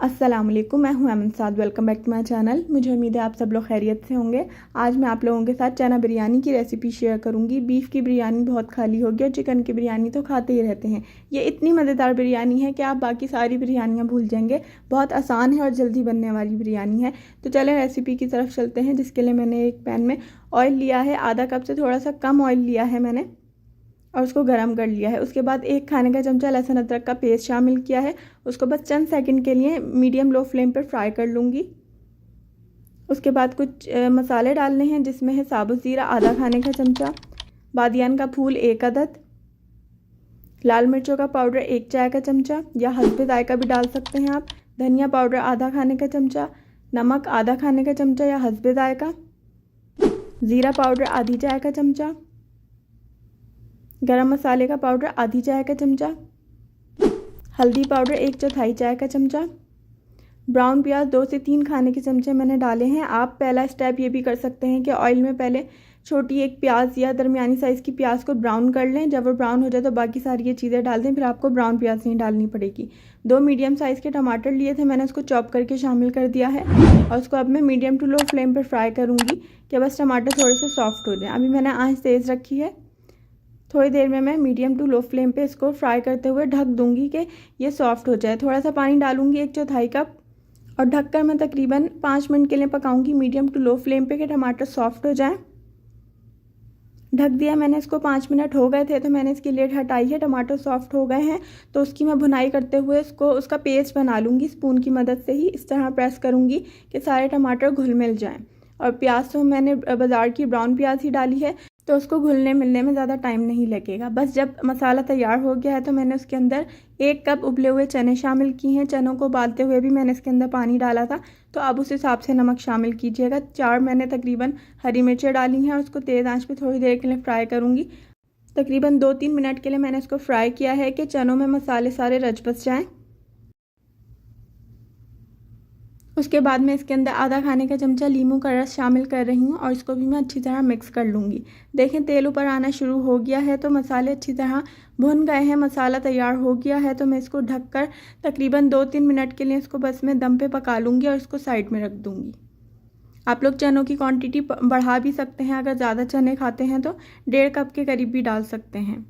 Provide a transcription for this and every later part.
अस्सलाम वालेकुम, मैं हूँ Aman Saad welcome back to my channel मुझे उम्मीद है आप सब लोग खैरियत से होंगे। आज मैं आप लोगों के साथ चना बिरयानी की रेसिपी शेयर करूँगी। बीफ की बिरयानी बहुत खाली होगी और चिकन की बिरयानी तो खाते ही रहते हैं। ये इतनी मज़ेदार बिरयानी है कि आप बाकी सारी बिरयानियाँ भूल जाएँगे। बहुत आसान है और जल्दी बनने वाली बिरयानी है। तो चलें रेसिपी की तरफ़ चलते हैं, जिसके लिए मैंने एक पैन में ऑयल लिया है। आधा कप से थोड़ा सा कम ऑयल लिया है मैंने। और उसको गर्म कर लिया है। उसके बाद एक खाने का चमचा लहसुन अदरक का पेस्ट शामिल किया है। उसको बस चंद सेकंड के लिए मीडियम लो फ्लेम पर फ्राई कर लूँगी। उसके बाद कुछ मसाले डालने हैं, जिसमें है साबुत ज़ीरा, आधा खाने का चमचा, बादियान का फूल, एक अदद, लाल मिर्चों का पाउडर, एक चाय का चमचा, या हल्दी जायका भी डाल सकते हैं आप। धनिया पाउडर, आधा खाने का चमचा, नमक, आधा खाने का चमचा, या हसबे जायका ज़ीरा पाउडर, आधी चाय का चमचा गरम मसाले का पाउडर, आधी चाय का चमचा, हल्दी पाउडर, एक चौथाई चाय का चमचा, ब्राउन प्याज दो से तीन खाने के चमचे मैंने डाले हैं। आप पहला स्टेप ये भी कर सकते हैं कि ऑयल में पहले छोटी एक प्याज या दरमियानी साइज़ की प्याज को ब्राउन कर लें। जब वो ब्राउन हो जाए तो बाकी सारी ये चीज़ें डाल दें, फिर आपको ब्राउन प्याज नहीं डालनी पड़ेगी। दो मीडियम साइज़ के टमाटर लिए थे, मैंने उसको चॉप करके शामिल कर दिया है और उसको अब मैं मीडियम टू लो फ्लेम पर फ्राई करूँगी कि बस टमाटर थोड़े से सॉफ्ट हो जाए। अभी मैंने आँच तेज़ रखी है। थोड़ी देर में मैं मीडियम टू लो फ्लेम पे इसको फ्राई करते हुए ढक दूँगी कि ये सॉफ्ट हो जाए। थोड़ा सा पानी डालूँगी एक चौथाई कप और ढककर मैं तकरीबन पाँच मिनट के लिए पकाऊँगी मीडियम टू लो फ्लेम पे कि टमाटर सॉफ्ट हो जाए। ढक दिया मैंने इसको पाँच मिनट हो गए थे तो मैंने इसकी लेट हटाई है। टमाटर सॉफ्ट हो गए हैं तो उसकी मैं भुनाई करते हुए इसको, उसका पेस्ट बना लूँगी स्पून की मदद से ही। इस तरह प्रेस करूँगी कि सारे टमाटर घुल मिल जाएँ। और प्याज तो मैंने बाज़ार की ब्राउन प्याज ही डाली है। तो उसको घुलने मिलने में ज़्यादा टाइम नहीं लगेगा। बस जब मसाला तैयार हो गया है तो मैंने उसके अंदर एक कप उबले हुए चने शामिल किए हैं। चनों को उबालते हुए भी मैंने इसके अंदर पानी डाला था। तो अब उस हिसाब से नमक शामिल कीजिएगा। चार मैंने तकरीबन हरी मिर्चें डाली हैं और उसको तेज़ आँच पे थोड़ी देर के लिए फ्राई करूँगी। तकरीबन दो तीन मिनट के लिए मैंने इसको फ्राई किया है कि चनों में मसाले सारे रच बस जाएँ। उसके बाद मैं इसके अंदर आधा खाने का चमचा लीमू का रस शामिल कर रही हूँ और इसको भी मैं अच्छी तरह मिक्स कर लूँगी। देखें, तेल ऊपर आना शुरू हो गया है तो मसाले अच्छी तरह भुन गए हैं, मसाला तैयार हो गया है तो मैं इसको ढककर तकरीबन दो तीन मिनट के लिए इसको बस मैं दम पे पका लूँगी और इसको साइड में रख दूँगी। आप लोग चनों की क्वांटिटी बढ़ा भी सकते हैं, अगर ज़्यादा चने खाते हैं तो डेढ़ कप के करीब भी डाल सकते हैं।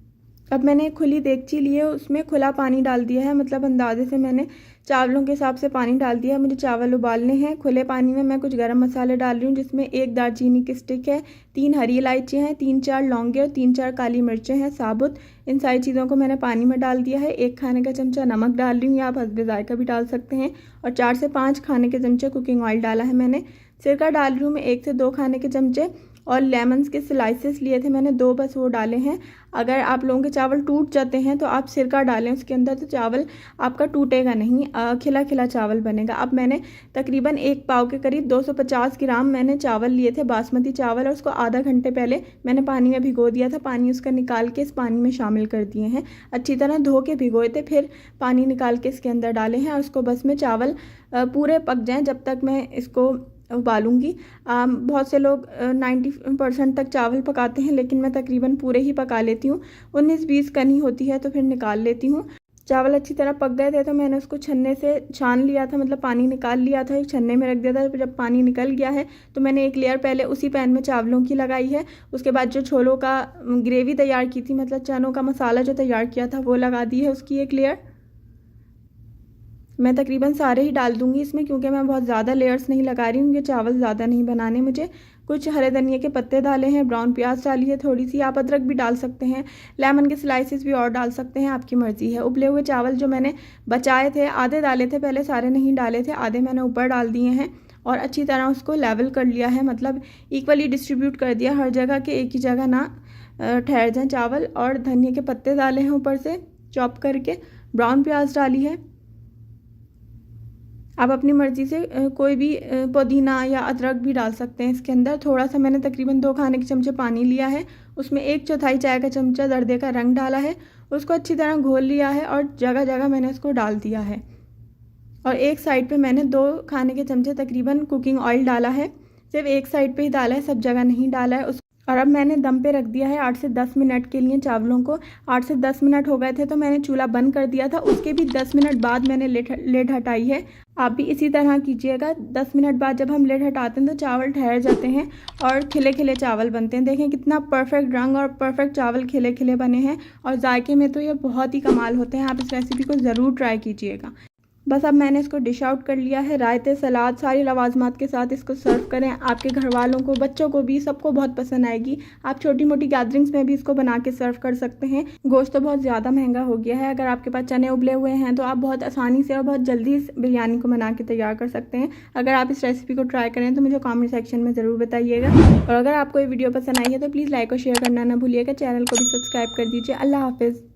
अब मैंने खुली देगची ली है, उसमें खुला पानी डाल दिया है मतलब अंदाजे से मैंने चावलों के हिसाब से पानी डाल दिया है, मुझे चावल उबालने हैं, खुले पानी में मैं कुछ गरम मसाले डाल रही हूँ, जिसमें एक दालचीनी की स्टिक है, तीन हरी इलायची हैं, तीन चार लौंगे और तीन चार काली मिर्चें हैं, साबुत, इन सारी चीज़ों को मैंने पानी में डाल दिया है, एक खाने का चमचा नमक डाल रही हूँ, या आप हसबे जायका भी डाल सकते हैं, और चार से पाँच खाने के चमचे कुकिंग ऑयल डाला है मैंने, सिरका डाल रही हूँ मैं एक से दो खाने के चमचे और लेमन्स के स्लाइसेस लिए थे मैंने, दो बस वो डाले हैं। अगर आप लोगों के चावल टूट जाते हैं तो आप सिरका डालें उसके अंदर तो चावल आपका टूटेगा नहीं खिला खिला चावल बनेगा। अब मैंने तकरीबन एक पाव के करीब 250 ग्राम मैंने चावल लिए थे, बासमती चावल, और उसको आधा घंटे पहले मैंने पानी में भिगो दिया था। पानी उसका निकाल के इस पानी में शामिल कर दिए हैं। अच्छी तरह धो के भिगोए थे, फिर पानी निकाल के इसके अंदर डाले हैं, और उसको बस में चावल पूरे पक जाएँ। जब तक मैं इसको उबालूँगी। बहुत से लोग नाइन्टी परसेंट तक चावल पकाते हैं, लेकिन मैं तकरीबन पूरे ही पका लेती हूँ। उन्नीस बीस कनी होती है तो फिर निकाल लेती हूँ। चावल अच्छी तरह पक गए थे तो मैंने उसको छन्ने से छान लिया था मतलब पानी निकाल लिया था, एक छन्ने में रख दिया था। जब पानी निकल गया है तो मैंने एक लेयर पहले उसी पैन में चावलों की लगाई है। उसके बाद जो छोलों का ग्रेवी तैयार की थी मतलब चनों का मसाला जो तैयार किया था, वो लगा दी है उसकी एक लेयर। मैं तकरीबन सारे ही डाल दूँगी इसमें, क्योंकि मैं बहुत ज़्यादा लेयर्स नहीं लगा रही हूँ ये चावल ज़्यादा नहीं बनाने मुझे। कुछ हरे धनिया के पत्ते डाले हैं ब्राउन प्याज डाली है थोड़ी सी आप अदरक भी डाल सकते हैं लेमन के स्लाइसेस भी और डाल सकते हैं, आपकी मर्ज़ी है। उबले हुए चावल जो मैंने बचाए थे, आधे डाले थे, पहले सारे नहीं डाले थे, आधे मैंने ऊपर डाल दिए हैं और अच्छी तरह उसको लेवल कर लिया है मतलब इक्वली डिस्ट्रीब्यूट कर दिया हर जगह के एक ही जगह ना ठहर जाएँ चावल और धनिया के पत्ते डाले हैं ऊपर से, चॉप करके ब्राउन प्याज डाली है। आप अपनी मर्ज़ी से कोई भी पुदीना या अदरक भी डाल सकते हैं इसके अंदर। थोड़ा सा मैंने तकरीबन दो खाने के चमचे पानी लिया है। उसमें एक चौथाई चाय का चमचा दर्दे का रंग डाला है। उसको अच्छी तरह घोल लिया है और जगह जगह मैंने उसको डाल दिया है। और एक साइड पे मैंने दो खाने के चमचे तकरीबन कुकिंग ऑयल डाला है। सिर्फ़ एक साइड पे ही डाला है, सब जगह नहीं डाला है। उस और अब मैंने दम पे रख दिया है आठ से दस मिनट के लिए चावलों को। आठ से दस मिनट हो गए थे तो मैंने चूल्हा बंद कर दिया था। उसके भी दस मिनट बाद मैंने लेट लेट हटाई है। आप भी इसी तरह कीजिएगा। दस मिनट बाद जब हम लेट हटाते हैं तो चावल ठहर जाते हैं और खिले खिले चावल बनते हैं। देखें कितना परफेक्ट रंग और परफेक्ट चावल खिले खिले बने हैं। और जायके में तो ये बहुत ही कमाल होते हैं। आप इस रेसिपी को ज़रूर ट्राई कीजिएगा। बस अब मैंने इसको डिश आउट कर लिया है। रायते, सलाद, सारी लवाजमात के साथ इसको सर्व करें। आपके घर वालों को, बच्चों को भी सबको बहुत पसंद आएगी। आप छोटी मोटी गैदरिंग्स में भी इसको बना के सर्व कर सकते हैं। गोश्त तो बहुत ज़्यादा महँगा हो गया है। अगर आपके पास चने उबले हुए हैं तो आप बहुत आसानी से और बहुत जल्दी इस बिरयानी को बना के तैयार कर सकते हैं। अगर आप इस रेसिपी को ट्राई करें तो मुझे कॉमेंट सेक्शन में ज़रूर बताइएगा। और अगर आपको ये वीडियो पसंद आई है तो प्लीज़ लाइक और शेयर करना ना भूलिएगा। चैनल को भी सब्सक्राइब कर दीजिए। अल्लाह हाफिज़।